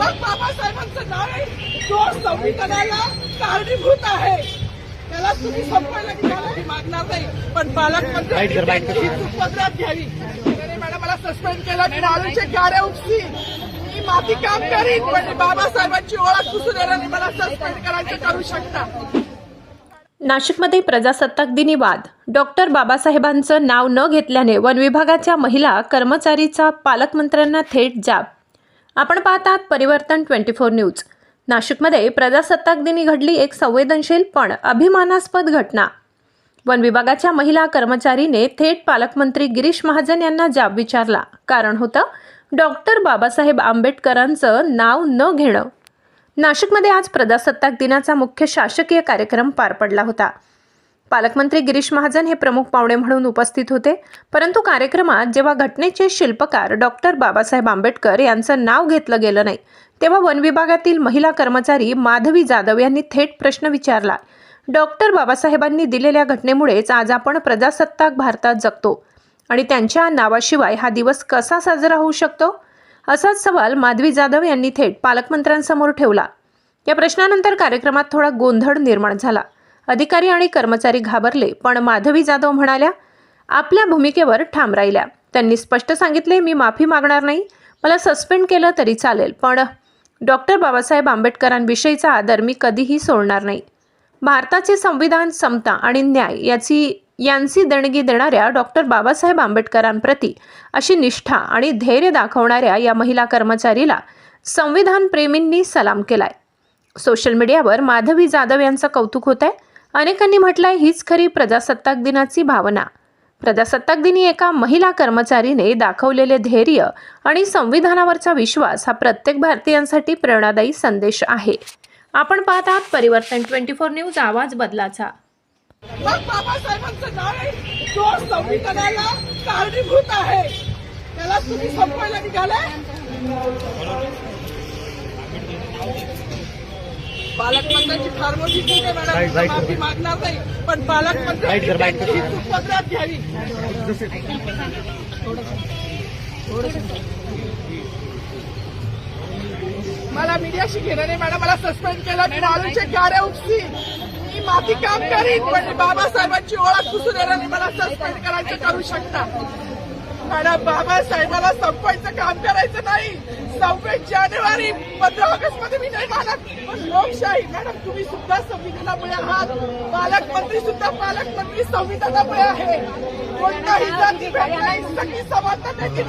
मग बाबासाहेबांचं नाव आहे. तो संविधानाला कारणीभूत आहे. त्याला तुम्ही मागणार नाही. पण पालकमंत्री घ्यावी. मॅडम मला सस्पेंड केलं. गाड्या उपसी मी माती काम करीन पण बाबासाहेबांची ओळख पुसून देणार मला सस्पेंड करायचं करू शकता. नाशिकमध्ये प्रजासत्ताक दिनी वाद. डॉक्टर बाबासाहेबांचं नाव न घेतल्याने वन विभागाच्या महिला कर्मचारीचा पालकमंत्र्यांना थेट जाब. आपण पाहतात परिवर्तन ट्वेंटी फोर न्यूज. नाशिकमध्ये प्रजासत्ताक दिनी घडली एक संवेदनशील पण अभिमानास्पद घटना. वन विभागाच्या महिला कर्मचारीने थेट पालकमंत्री गिरीश महाजन यांना जाब विचारला. कारण होतं डॉक्टर बाबासाहेब आंबेडकरांचं नाव न घेणं. नाशिकमध्ये आज प्रजासत्ताक दिनाचा मुख्य शासकीय कार्यक्रम पार पडला होता. पालकमंत्री गिरीश महाजन हे प्रमुख पाहुणे म्हणून उपस्थित होते. परंतु कार्यक्रमात जेव्हा घटनेचे शिल्पकार डॉक्टर बाबासाहेब आंबेडकर यांचं नाव घेतलं गेलं नाही तेव्हा वन विभागातील महिला कर्मचारी माधवी जाधव यांनी थेट प्रश्न विचारला. डॉक्टर बाबासाहेबांनी दिलेल्या घटनेमुळेच आज आपण प्रजासत्ताक भारतात जगतो आणि त्यांच्या नावाशिवाय हा दिवस कसा साजरा होऊ शकतो? असाच सवाल माधवी जाधव यांनी थेट पालकमंत्र्यांसमोर ठेवला. या प्रश्नानंतर कार्यक्रमात थोडा गोंधळ निर्माण झाला. अधिकारी आणि कर्मचारी घाबरले पण माधवी जाधव म्हणाल्या आपल्या भूमिकेवर ठाम राहिल्या. त्यांनी स्पष्ट सांगितले मी माफी मागणार नाही. मला सस्पेंड केलं तरी चालेल पण डॉक्टर बाबासाहेब आंबेडकरांविषयीचा आदर मी कधीही सोडणार नाही. भारताचे संविधान समता आणि न्याय याची यांची देणगी देणाऱ्या डॉक्टर बाबासाहेब आंबेडकरांप्रती अशी निष्ठा आणि धैर्य दाखवणाऱ्या या महिला कर्मचारीला संविधान प्रेमींनी सलाम केलाय. सोशल मीडियावर माधवी जाधव यांचं कौतुक होत आहे अनेकांनी म्हटलंय हीच खरी प्रजासत्ताक दिनाची भावना. प्रजासत्ताक दिनी एका महिला कर्मचारीने दाखवलेले धैर्य आणि संविधानावरचा विश्वास हा प्रत्येक भारतीयांसाठी प्रेरणादायी संदेश आहे. आपण पाहत आहात परिवर्तन ट्वेंटी फोर न्यूज आवाज बदलाचा. कारणीभूत आहे. त्याला तुम्ही निघालाय? पालकमंत्र्यांची फार मोठी चूक आहे मॅडम. माफी मागणार नाही पण पालकमंत्री त्यांची पदरात घ्यावी. मला मीडियाशी घेणं नाही मॅडम. मला सस्पेंड केलं. मी मारूचे गाड्या उपसी. मी माती काम करीन पण बाबासाहेबांची ओळख पुसून नाही. मला सस्पेंड करायचं करू शकता. मॅडम बाबासाहेबाला संपायचं काम करायचं नाही. सव्वीस जानेवारी पंधरा ऑगस्टमध्ये मी नाही मानत. पण लोकशाही मॅडम तुम्ही सुद्धा संविधानामुळे आहात. पालकमंत्री सुद्धा पालकमंत्री संविधानामुळे आहे. कोणताही जाती भेद नाही. सगळी समानता त्यांची